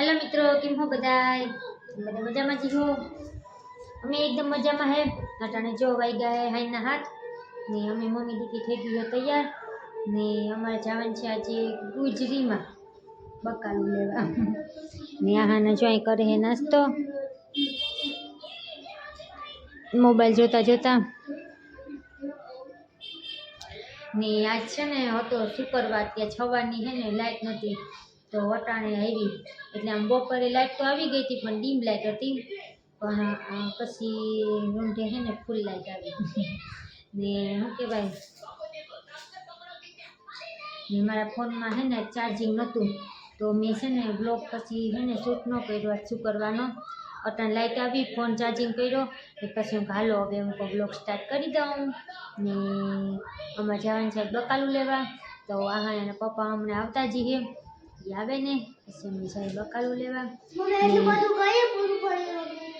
Hello મિત્રો, કેમ હો બધા બધા મજામાં જી હો? અમે એકદમ મજામાં હે. અટાણે જો વાઈ ગયા હે હાઈના હાથ. ને અમે મમ્મી દીકરી થઈ ગઈ તૈયાર. ને અમારે જવાનું છે આજે ગુજરીમાં. બકાલું લેવા. ને આહાના જો અહીં કરે હે નાસ્તો. મોબાઈલ જોતા જોતા. ને આજ છે ને, હતો શુક્રવાર ત્યાં છવાની છે ને લાઇટ નહોતી. તો વટાણે આવી. એટલે આમ બપોરે લાઇટ તો આવી ગઈ હતી, પણ ડીમ લાઇટ હતી. પણ પછી ઊંઢે છે ને ફૂલ લાઇટ આવી. ને શું કહેવાય? ને મારા ફોનમાં છે ને ચાર્જિંગ નહોતું તો મેં છે ને બ્લોક પછી છે ને શૂટ ન કર્યો શું કરવાનો? અત્યારે લાઇટ આવી ફોન ચાર્જિંગ કર્યો. એ પછી હું હાલો, હવે હું બ્લોગ સ્ટાર્ટ કરી દઉં. ને અમારે જવાનું છે બકાલું લેવા. તો આહા એના પપ્પા હમણાં આવતા જઈએ એ આવે ને પછી સાહેબ બકાલું લેવા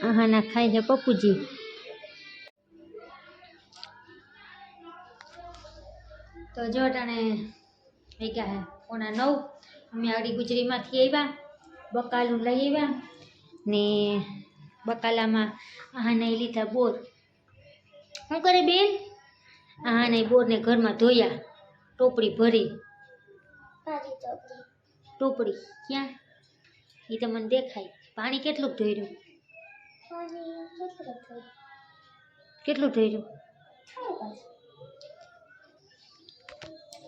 આહાના ખાઈ છે પપ્પુજી તો જો ટાણે ભેગા હે પોણા નવ અમે અડી ગુજરીમાંથી આવ્યા બકાલું લઈ આવ્યા ને બકાલામાં આહાને લીધા બોર શું કરે બેન આહાને બોરને ઘરમાં ધોયા ટોપડી ભરી ટોપડી, ક્યાં? એ તો મને દેખાય. પાણી કેટલું ધોર્યું કેટલું ધોર્યું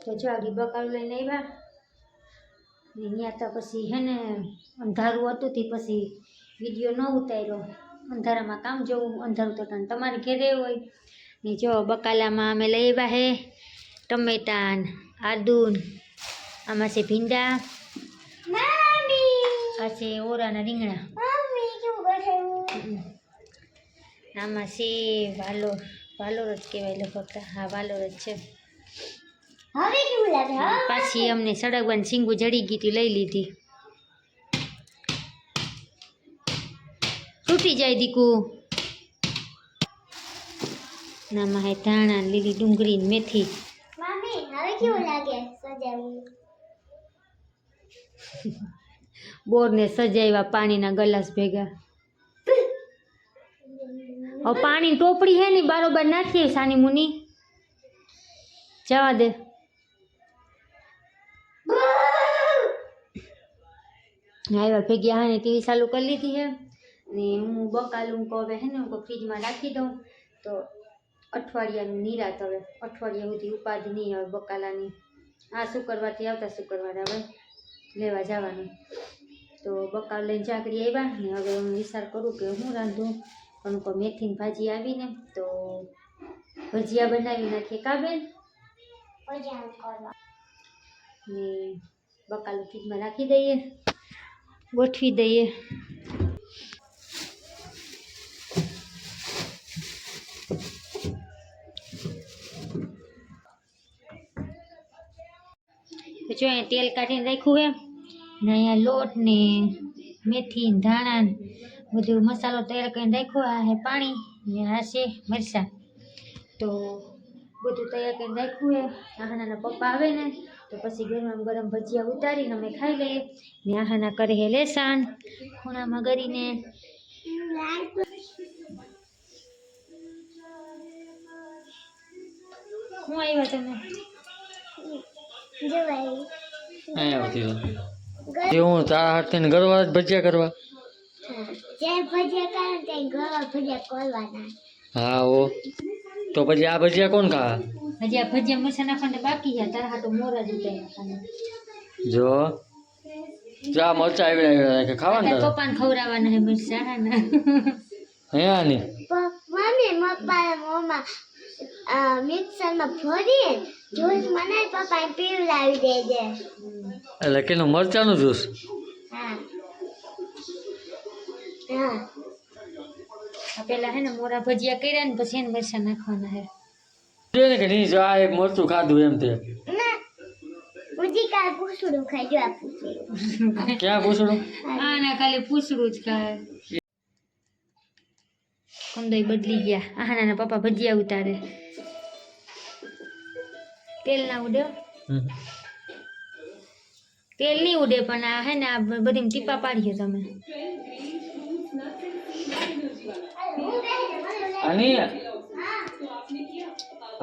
તો જો આગળ બકાલું લઈને આવ્યા. ત્યાં તો પછી હે ને અંધારું હતું તે પછી વીડિયો ન ઉતાર્યો. અંધારામાં કામ જવું, અંધારું તો તને તમારે ઘેરે હોય. ને જો બકાલામાં અમે લઈ આવ્યા હે ટમેટાન, આદુન, આમાં છે ભીંડા. આ છે ઓરાના રીંગણા. આમાં છે વાલોર વાલોર જ કહેવાય લગભગ હા વાલોર જ છે. પાછી અમને સડકવાની સિંગુ જડી ગઈ હતી લઈ લીધી. તૂટી જાય દીકુ. નામાં હે ધાણા લીલી ડુંગળી મેથી. મામી હવે કેવું લાગે? સજાવું બોરને સજાવ્યા પાણીના ગલાસ ભેગા. હવે પાણી ટોપડી હે ને બારોબાર નાખીએ સાની મુની. જવા દે. આવ્યા ભેગી હા ને ટીવી ચાલુ કરી લીધી છે ને હું બકાલું કહું હવે હે ને હું ફ્રીજમાં રાખી દઉં. તો અઠવાડિયાનું નિરાત હવે. અઠવાડિયા સુધી ઉપાધિ નહીં હવે બકાલાની. આ શુક્રવારથી આવતા શુક્રવારે હવે લેવા જવાનું. તો બકાલ લઈને ચાકરી આવ્યા ને હવે હું વિચાર કરું કે હું રાંધું. પણ કોઈ મેથીની ભાજી આવીને તો ભજીયા બનાવી નાખીએ કાબેન પજામ કરવા. ને બકાલું ફ્રીજમાં રાખી દઈએ ગોઠવી દઈએ. તો જો અહીંયા તેલ કાઢીને રાખ્યું હે. ને અહીંયા લોટ ને મેથી ને ધાણા ને બધું મસાલો તૈયાર કરીને રાખ્યો. આ હે પાણી, ને આ મરચાં. તો બધું તૈયાર કરીને રાખ્યું હે. આહાના પપ્પા આવે ને, તો પછી ગરમ ગરમ ભજીયા ઉતારીને અમે ખાઈ લઈએ. ને આહાના કરે હે લેસાન, ખૂણામાં કરીને હું આવ્યા તમે? જોવાય એ હું તારા હાથથી ગરવા જ ભજીયા કરવા? હા ઓ. તો પછી આ ભજીયા કોણ ખા ભજીયા ભજીયા મસાના નાખવાને બાકી છે તારા હાટું મોરા જ. જો જા મરચા આવી આવ્યા કે ખાવાને તારે? પપ્પાને ખવડાવવાના હે મરચા હા ના? હે ની? પ- મમ્મી પપ્પા મમ્મા આ મિક્સરમાં ભરીએ જ્યુસ મને પપ્પા પીવડાવી દેજે. એટલે કેનું મરચાનું જ્યુસ હા હા આ પેલા હે ને મોરા ભજીયા કર્યા ને પછી એને મરચાં નાખવાના હે જોયું ને કે નહીં જો આ એક મરચું ખાધું એમ તે ના ઉજી કાલ પૂછડું ખાઈ જો આ પૂછડું ક્યાં પૂછડું હા ના ખાલી પૂછડું જ ખાય કંદોય બદલી ગયા આના ના પપ્પા ભજીયા ઉતારે તેલ ના ઉડ્યો હમ. તેલ નહીં ઉડે પણ આ હે ને આ બધી ટીપા પાડીએ તમે.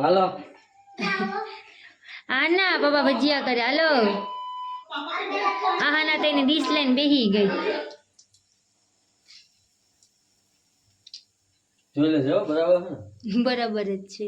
હાલો. હા ના બાબા ભજીયા કરે. હાલો. આહા ના તેને ડીશ લઈને બેહી ગઈ. જોઈ લેજો બરાબર બરાબર જ છે.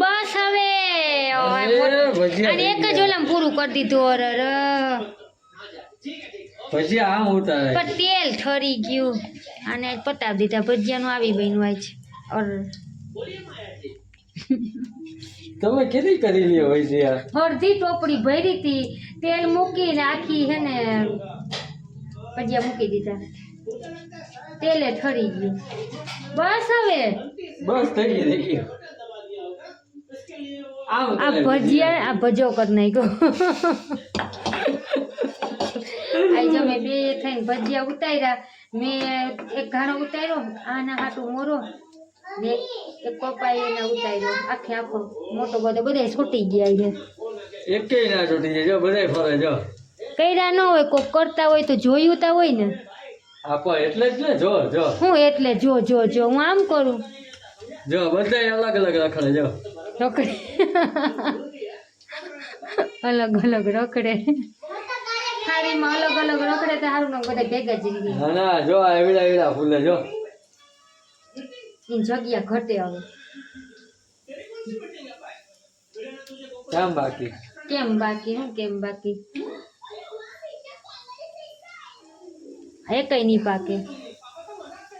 બસ હવે અને એક જ ઓલામાં પૂરું કરી દીધું ઓર અર. ભજીયા આમ ઉતારે પણ તેલ ઠરી ગયું. અને પતાવી દીધા. ભજીયાનું આવી બન્યું આજ. ઓર તમે કેવી કરી લ્યો ભજીયા? અડધી ટોપડી ભરી હતી. તેલ મૂકીને આખી હે ને ભજીયા મૂકી દીધા. તેલે ઠરી ગયું. બસ હવે. બસ થઈ આમ આ ભજીયા આ ભજો કરી નાખ્યો. આજ મેં બે થઈને ભજીયા ઉતાર્યા. મેં એક ઘાણો ઉતાર્યો આના હાટું મોરો. ને એક પપ્પાએ એને ઉતાર્યો. આખે આખો મોટો બધો બધા છૂટી ગયા છે. એકેય ના છૂટી જાય. જો બધાય ફરે જો. કર્યા ન હોય કોક કરતા હોય તો જોયું તા હોય ને. આપો એટલે જ ને? જો જો. હું એટલે જો જો જો હું આમ કરું. જો બધાય અલગ અલગ રખડે જો. રખડે. અલગ અલગ રોકડે થાળીમાં અલગ અલગ રખડે તો સારું બધા ભેગા જ રહી ના જો એવડા એવડા ફૂલે જો. એની જગ્યા ઘટે હવે. કામ બાકી? કેમ બાકી હું કેમ બાકી? હે કઈ નહીં પાકે.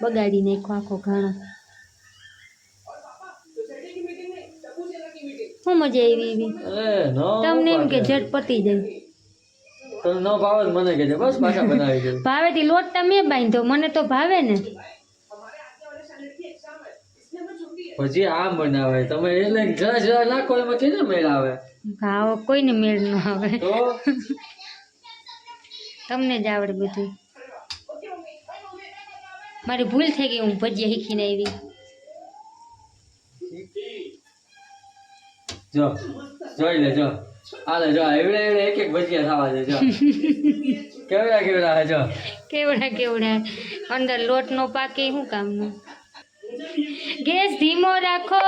બગાડી નાખો આખો ઘાણો. મજા આવી એવી. તમને એમ કે ઝટ પતી જાય તમે ન ભાવે મને કે બસ પાછા બનાવી દઉં ભાવેથી લોટ તમે બાંધો મને તો ભાવે ને. પછી આમ બનાવે તમે એટલે જરા જરા નાખો એમાં કેને મેળ આવે? ભાવ કોઈને મેળ ન આવે. તમને જ આવડે બધું. મારી ભૂલ થઈ ગઈ હું ભજીયા શીખીને આવી. જો, જોઈ લે જો હાલે જો, એવડે એવડે એક એક ભજીયા ખાવા દે જો. કેવડા કેવડા હે જો. કેવડા કેવડા? અંદર લોટ નો પાકે, શું કામનું? ગેસ ધીમો રાખો.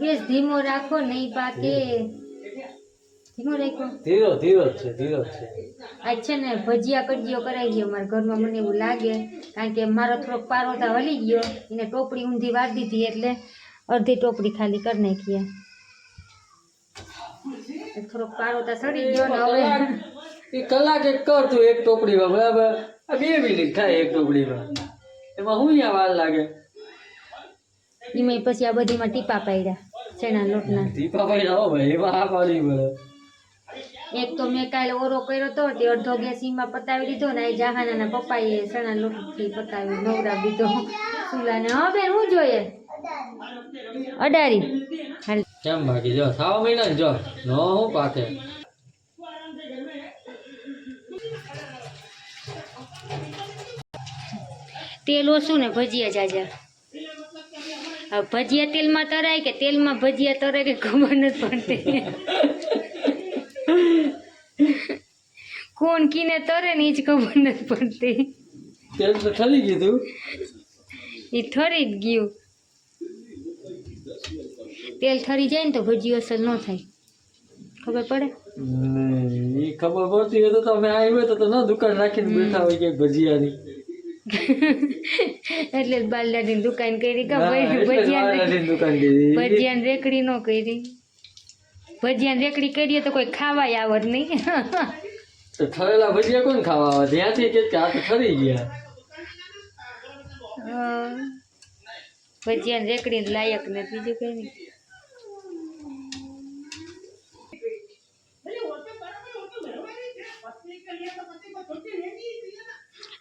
ગેસ ધીમો રાખો, નહીં પાકે. ધીરો ધીરો જ છે ધીરો જ છે. આજ છે ને ભજીયા કડજીઓ કરાવી ગયો મારા ઘરમાં મને એવું લાગે કારણ કે મારો થોડોક પારોતા વળી ગયો એને ટોપડી ઊંધી વાર દીધી એટલે અડધી ટોપડી ખાલી કરી નાખીએ થોડોક પારોતા સડી ગયો ને હવે. કલાક એક કર તું એક ટોપડીમાં બરાબર? આ બે મિનિટ થાય એક ટોપડીમાં. એમાં હું અહીંયા વાર લાગે? એમાં પછી આ બધીમાં ટીપા પાડ્યા ચણા લોટના. ટીપા પાડ્યા હો ભાઈ એમાં આ પાડી પડે એક તો મેં કાલે ઓરો કર્યો હતો તે અડધો ગેસ ઈમાં પતાવી દીધો ને એ જહાનાના પપ્પાએ સણા લોટથી પતાવી નવડાવી દીધો. ચૂલાને હા બેન હું જોઈએ? અડારી. હાલ. કેમ બાકી? જો સાવ મહિના જો નો હું પાકે તેલ ઓછું ને ભજીયા જાજા. ભજીયા તેલમાં તરાય કે તેલમાં ભજીયા તરાય કે ખબર નથી પડતી. કોણ કીને તરે ને એ જ ખબર નથી પડતી. તેલ ગયું એ ઠરી જ ગયું. તેલ ઠરી જાય ને તો ભજી અસર ન થાય. ખબર પડે? એ ખબર પડતી હોય તો તમે આવી તો તો ન દુકાન રાખીને બેઠા હોય કે ભજીયાની. એટલે બાલદાની દુકાન કરી કે ભજીયાની રેકડી ન કરી. ભજીયાની રેકડી કરીએ તો કોઈ ખાવાય આવત નહીં. તો ઠરેલા ભજીયા કોણ ખાવા આવે? ત્યાંથી કે આ તો ઠરી ગયા. ભજીયા રેકડી લાયક ને બીજું કઈ નહીં.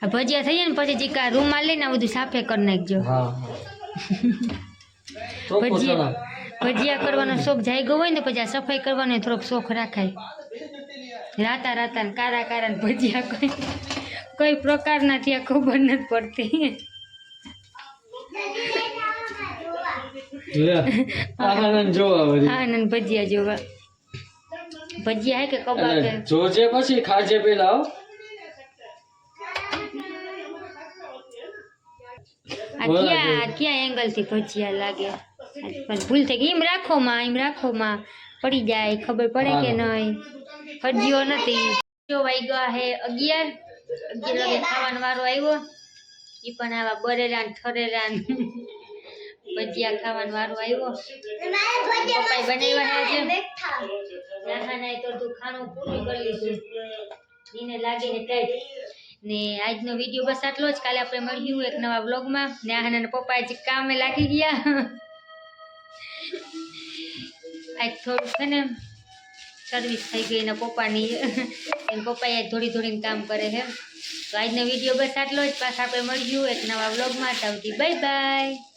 આ ભજીયા થઈ જાય ને પછી જીકા રૂમાલ લઈને આ બધું સાફે કરી નાખજો. ભજીયા ભજીયા કરવાનો શોખ જાગ્યો હોય ને પછી આ સફાઈ કરવાનો થોડોક શોખ રાખાય. રાતા રાતા ને કારા કારા ને ભજીયા કોઈ કોઈ પ્રકારના ત્યાં ખબર નથી પડતી. લે આનંદ જોવા વળી. હા ને ભજીયા જોવા. ભજીયા હે કે કબાબ એટલે હે? જોજે પછી ખાજે પેલા હો. આ બોલા ક્યાં ક્યાં એંગલથી ભજીયા લાગે? આ પણ ભૂલ થઈ ગઈ. એમ રાખો માં એમ રાખો માં. પડી જાય ખબર પડે કે નહીં? ભજીયો નથી. જો વાઈ ગયા હે અગિયાર. અગિયાર વાગે ખાવાનો વારો આવ્યો. એ પણ આવા બરેલા ને ઠરેલા ને ભજીયા ખાવાનો વારો આવ્યો. પપ્પાએ બનાવ્યા છે નાના તો તું ખાણું પૂરું કરી લીધું. એને લાગે ને ટાઈટ ને આજનો વીડિયો બસ આટલો જ. કાલે આપણે મળ્યું એક નવા બ્લોગમાં ને આના પપ્પા આજે કામે લાગી ગયા. આજ થોડું છે ને સર્વિસ થઈ ગઈ એના પપ્પાની. એના પપ્પાએ થોડી થોડીને કામ કરે છે. તો આજનો વીડિયો બસ આટલો જ. પાછા આપણે મળ્યું એક નવા બ્લોગમાં આવતી બાય બાય